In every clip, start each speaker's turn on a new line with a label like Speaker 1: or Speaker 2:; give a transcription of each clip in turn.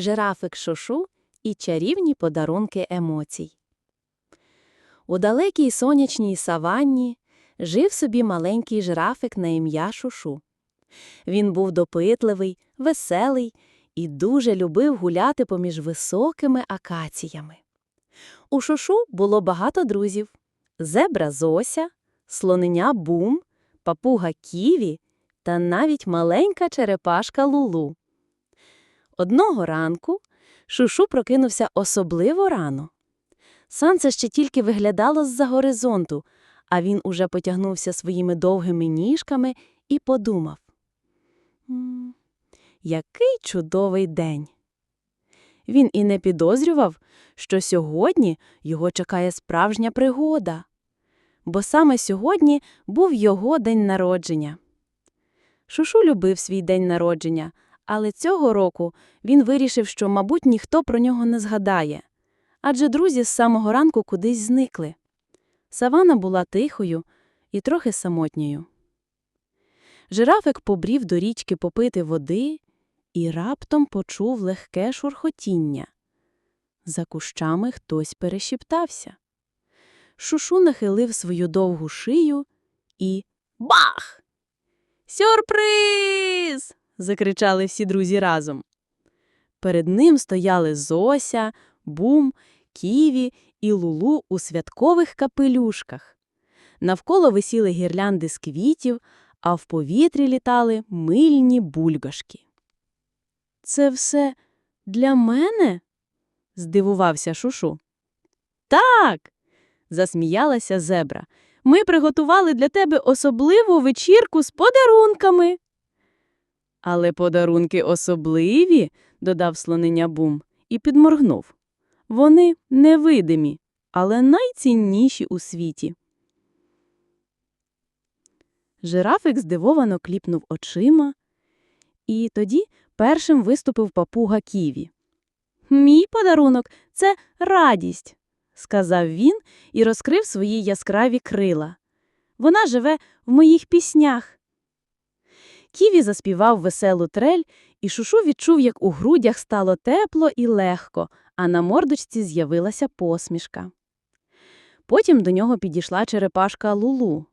Speaker 1: жирафик Шушу і чарівні подарунки емоцій. У далекій сонячній саванні жив собі маленький жирафик на ім'я Шушу. Він був допитливий, веселий і дуже любив гуляти поміж високими акаціями. У Шушу було багато друзів зебра Зося, слоненя Бум, папуга Ківі та навіть маленька черепашка Лулу. Одного ранку Шушу прокинувся особливо рано. Сонце ще тільки виглядало з-за горизонту, а він уже потягнувся своїми довгими ніжками і подумав. «М, Який чудовий день! Він і не підозрював, що сьогодні його чекає справжня пригода, бо саме сьогодні був його день народження. Шушу любив свій день народження, але цього року він вирішив, що, мабуть, ніхто про нього не згадає, адже друзі з самого ранку кудись зникли. Савана була тихою і трохи самотньою. Жирафик побрів до річки попити води і раптом почув легке шурхотіння. За кущами хтось перешіптався. Шушу нахилив свою довгу шию і бах! Сюрприз! Закричали всі друзі разом. Перед ним стояли Зося, Бум, Ківі і Лулу у святкових капелюшках. Навколо висіли гірлянди з квітів, а в повітрі літали мильні бульбашки. Це все для мене? здивувався Шушу. Так, засміялася зебра. Ми приготували для тебе особливу вечірку з подарунками. Але подарунки особливі, додав слоненя Бум і підморгнув. Вони невидимі, але найцінніші у світі. Жирафик здивовано кліпнув очима, і тоді першим виступив папуга Ківі. Мій подарунок це радість, сказав він і розкрив свої яскраві крила. Вона живе в моїх піснях. Ківі заспівав веселу трель, і Шушу відчув, як у грудях стало тепло і легко, а на мордочці з'явилася посмішка. Потім до нього підійшла черепашка Лулу.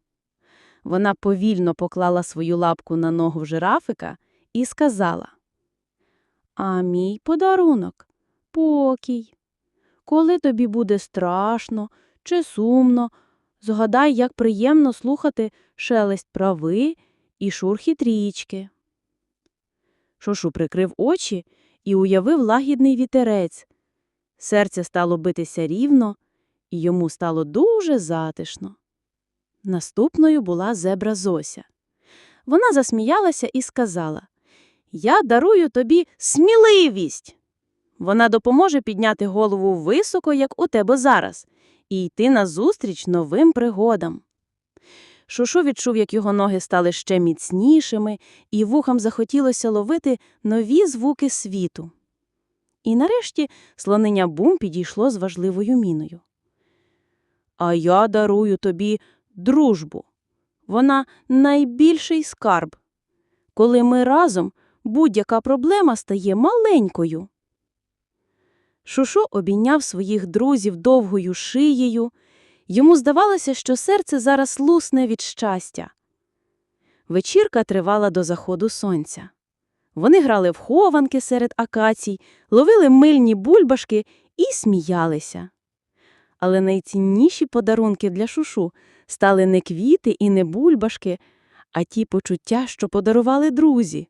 Speaker 1: Вона повільно поклала свою лапку на ногу жирафика і сказала А мій подарунок покій. Коли тобі буде страшно чи сумно, згадай, як приємно слухати шелест прави і шурхіт річки. Шошу прикрив очі і уявив лагідний вітерець. Серце стало битися рівно, і йому стало дуже затишно. Наступною була зебра Зося. Вона засміялася і сказала Я дарую тобі сміливість. Вона допоможе підняти голову високо, як у тебе зараз, і йти назустріч новим пригодам. Шушу відчув, як його ноги стали ще міцнішими, і вухам захотілося ловити нові звуки світу. І нарешті слонення Бум підійшло з важливою міною. А я дарую тобі дружбу. Вона найбільший скарб. Коли ми разом, будь-яка проблема стає маленькою. Шушу обійняв своїх друзів довгою шиєю. Йому здавалося, що серце зараз лусне від щастя. Вечірка тривала до заходу сонця. Вони грали в хованки серед акацій, ловили мильні бульбашки і сміялися. Але найцінніші подарунки для шушу стали не квіти і не бульбашки, а ті почуття, що подарували друзі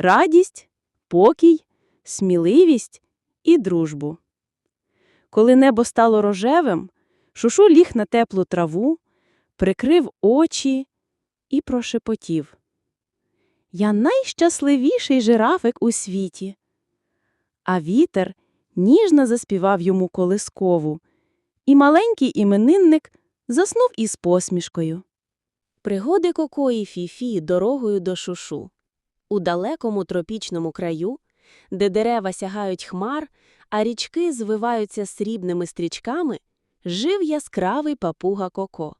Speaker 1: радість, покій, сміливість і дружбу. Коли небо стало рожевим, Шушу ліг на теплу траву, прикрив очі і прошепотів. Я найщасливіший жирафик у світі. А вітер ніжно заспівав йому колискову, і маленький іменинник заснув із посмішкою. Пригоди Коко і Фіфі дорогою до шушу. У далекому тропічному краю, де дерева сягають хмар, а річки звиваються срібними стрічками, жив яскравий папуга Коко.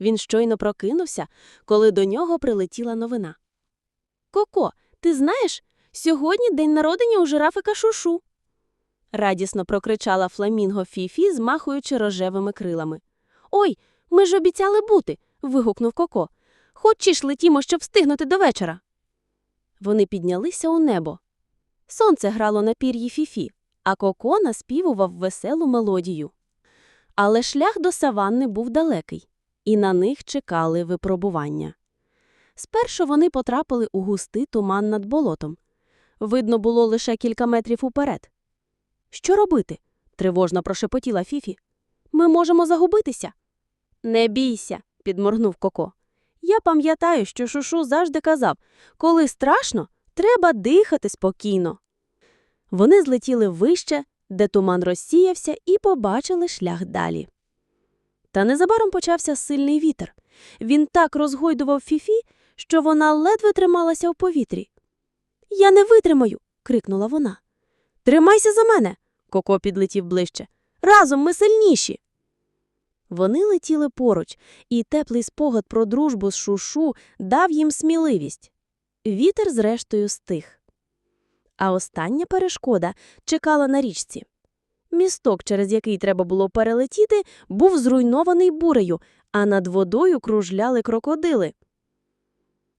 Speaker 1: Він щойно прокинувся, коли до нього прилетіла новина. Коко, ти знаєш, Сьогодні день народження у жирафика Шушу. Радісно прокричала фламінго Фіфі, змахуючи рожевими крилами. Ой, ми ж обіцяли бути. вигукнув Коко. Хочеш летімо, щоб встигнути до вечора. Вони піднялися у небо. Сонце грало на пір'ї Фіфі, а Коко наспівував веселу мелодію. Але шлях до саванни був далекий, і на них чекали випробування. Спершу вони потрапили у густий туман над болотом. Видно було лише кілька метрів уперед. Що робити? тривожно прошепотіла Фіфі. Ми можемо загубитися. Не бійся, підморгнув Коко. Я пам'ятаю, що Шушу завжди казав коли страшно, треба дихати спокійно. Вони злетіли вище, де туман розсіявся, і побачили шлях далі. Та незабаром почався сильний вітер. Він так розгойдував Фіфі, що вона ледве трималася в повітрі. Я не витримаю. крикнула вона. Тримайся за мене. Коко підлетів ближче. Разом ми сильніші. Вони летіли поруч, і теплий спогад про дружбу з Шушу дав їм сміливість. Вітер, зрештою, стих. А остання перешкода чекала на річці. Місток, через який треба було перелетіти, був зруйнований бурею, а над водою кружляли крокодили.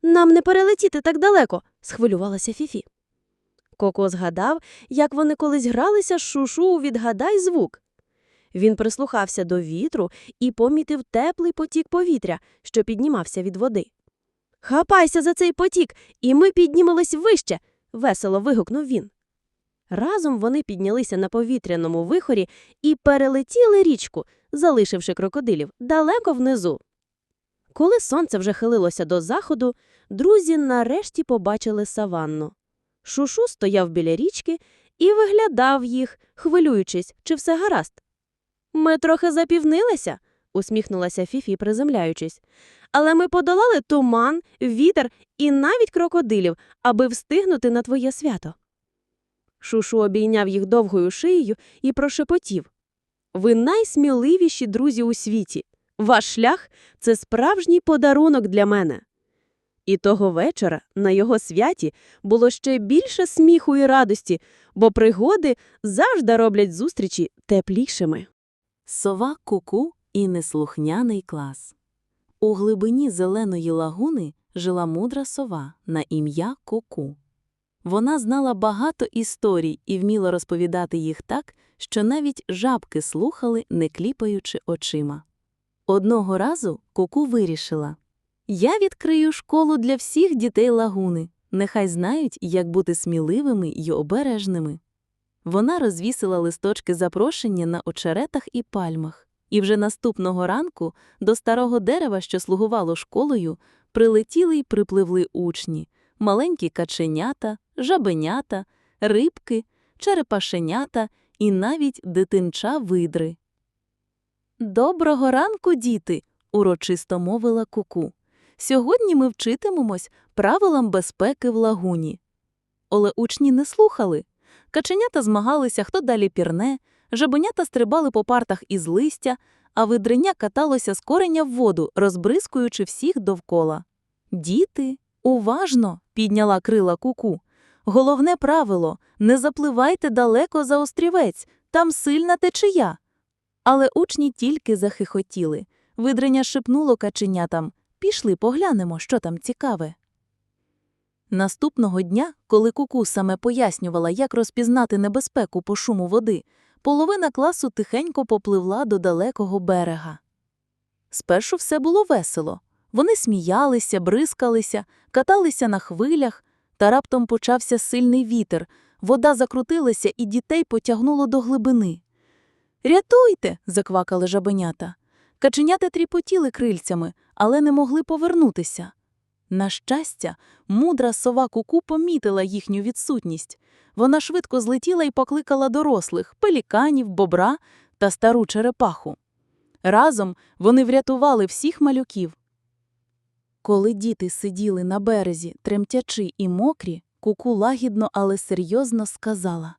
Speaker 1: Нам не перелетіти так далеко, схвилювалася Фіфі. Коко згадав, як вони колись гралися з шушу відгадай звук. Він прислухався до вітру і помітив теплий потік повітря, що піднімався від води. Хапайся за цей потік, і ми піднімемось вище, весело вигукнув він. Разом вони піднялися на повітряному вихорі і перелетіли річку, залишивши крокодилів далеко внизу. Коли сонце вже хилилося до заходу, друзі нарешті побачили саванну. Шушу стояв біля річки і виглядав їх, хвилюючись, чи все гаразд. Ми трохи запівнилися, усміхнулася Фіфі, приземляючись. Але ми подолали туман, вітер і навіть крокодилів, аби встигнути на твоє свято. Шушу обійняв їх довгою шиєю і прошепотів Ви найсміливіші друзі у світі. Ваш шлях це справжній подарунок для мене. І того вечора на його святі було ще більше сміху і радості, бо пригоди завжди роблять зустрічі теплішими.
Speaker 2: Сова куку і неслухняний клас. У глибині зеленої лагуни жила мудра сова на ім'я Куку. Вона знала багато історій і вміла розповідати їх так, що навіть жабки слухали, не кліпаючи очима. Одного разу Куку вирішила Я відкрию школу для всіх дітей лагуни, нехай знають, як бути сміливими й обережними. Вона розвісила листочки запрошення на очеретах і пальмах, і вже наступного ранку до старого дерева, що слугувало школою, прилетіли й припливли учні, маленькі каченята, жабенята, рибки, черепашенята і навіть дитинча видри. Доброго ранку, діти, урочисто мовила куку. Сьогодні ми вчитимемось правилам безпеки в лагуні. Але учні не слухали. Каченята змагалися, хто далі пірне, жабенята стрибали по партах із листя, а видриня каталося з кореня в воду, розбризкуючи всіх довкола. Діти, уважно, підняла крила куку. Головне правило не запливайте далеко за острівець, там сильна течія. Але учні тільки захихотіли. Видриня шепнуло каченятам Пішли поглянемо, що там цікаве. Наступного дня, коли куку саме пояснювала, як розпізнати небезпеку по шуму води, половина класу тихенько попливла до далекого берега. Спершу все було весело. Вони сміялися, бризкалися, каталися на хвилях, та раптом почався сильний вітер, вода закрутилася і дітей потягнуло до глибини. Рятуйте. заквакали жабенята. Каченята тріпотіли крильцями, але не могли повернутися. На щастя, мудра сова куку помітила їхню відсутність. Вона швидко злетіла і покликала дорослих пеліканів, бобра та стару черепаху. Разом вони врятували всіх малюків. Коли діти сиділи на березі, тремтячи і мокрі, куку лагідно, але серйозно сказала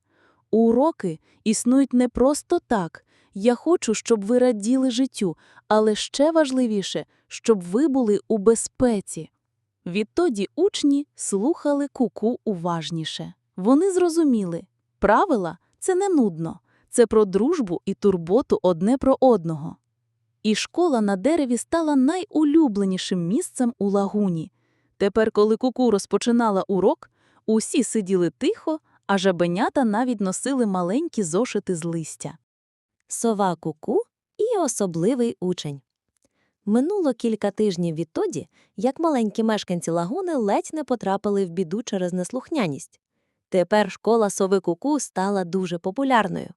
Speaker 2: Уроки існують не просто так. Я хочу, щоб ви раділи життю, але ще важливіше, щоб ви були у безпеці. Відтоді учні слухали куку уважніше. Вони зрозуміли, правила – це не нудно, це про дружбу і турботу одне про одного. І школа на дереві стала найулюбленішим місцем у лагуні. Тепер, коли куку розпочинала урок, усі сиділи тихо, а жабенята навіть носили маленькі зошити з листя.
Speaker 3: Сова Куку і особливий учень. Минуло кілька тижнів відтоді, як маленькі мешканці лагуни ледь не потрапили в біду через неслухняність. Тепер школа сови Куку стала дуже популярною.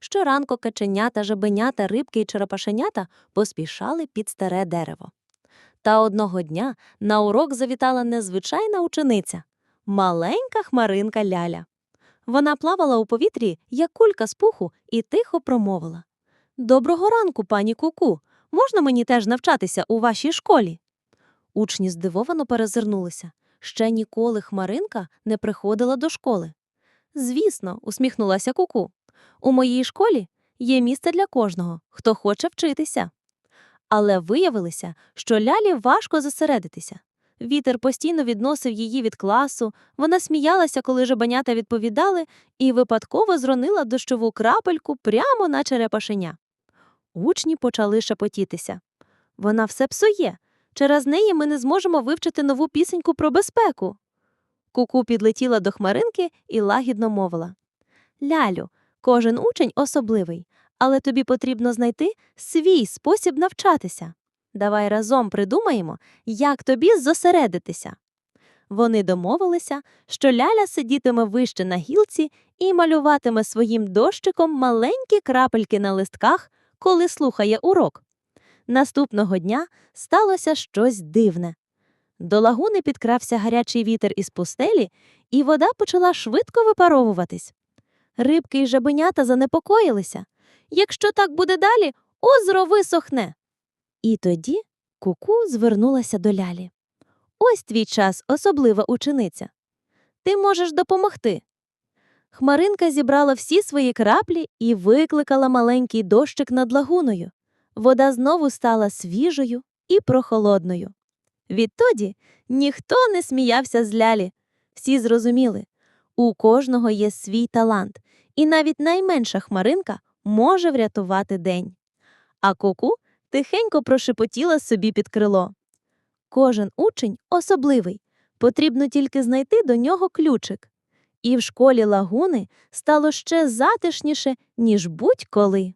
Speaker 3: Щоранку каченята, жабенята, рибки і черепашенята поспішали під старе дерево. Та одного дня на урок завітала незвичайна учениця – маленька хмаринка Ляля. Вона плавала у повітрі, як кулька з пуху, і тихо промовила. Доброго ранку, пані Куку. Можна мені теж навчатися у вашій школі? Учні здивовано перезирнулися. Ще ніколи Хмаринка не приходила до школи. Звісно, усміхнулася Куку. У моїй школі є місце для кожного, хто хоче вчитися. Але виявилося, що лялі важко зосередитися. Вітер постійно відносив її від класу, вона сміялася, коли жабенята відповідали, і випадково зронила дощову крапельку прямо на черепашеня. Учні почали шепотітися. Вона все псує. Через неї ми не зможемо вивчити нову пісеньку про безпеку. Куку підлетіла до хмаринки і лагідно мовила Лялю, кожен учень особливий, але тобі потрібно знайти свій спосіб навчатися. Давай разом придумаємо, як тобі зосередитися. Вони домовилися, що Ляля сидітиме вище на гілці і малюватиме своїм дощиком маленькі крапельки на листках, коли слухає урок. Наступного дня сталося щось дивне. До лагуни підкрався гарячий вітер із пустелі, і вода почала швидко випаровуватись. Рибки й жабенята занепокоїлися. Якщо так буде далі, озеро висохне. І тоді куку звернулася до лялі. Ось твій час, особлива учениця. Ти можеш допомогти. Хмаринка зібрала всі свої краплі і викликала маленький дощик над лагуною. Вода знову стала свіжою і прохолодною. Відтоді ніхто не сміявся з лялі. Всі зрозуміли, у кожного є свій талант, і навіть найменша хмаринка може врятувати день. А куку тихенько прошепотіла собі під крило. Кожен учень особливий, потрібно тільки знайти до нього ключик. І в школі лагуни стало ще затишніше, ніж будь-коли.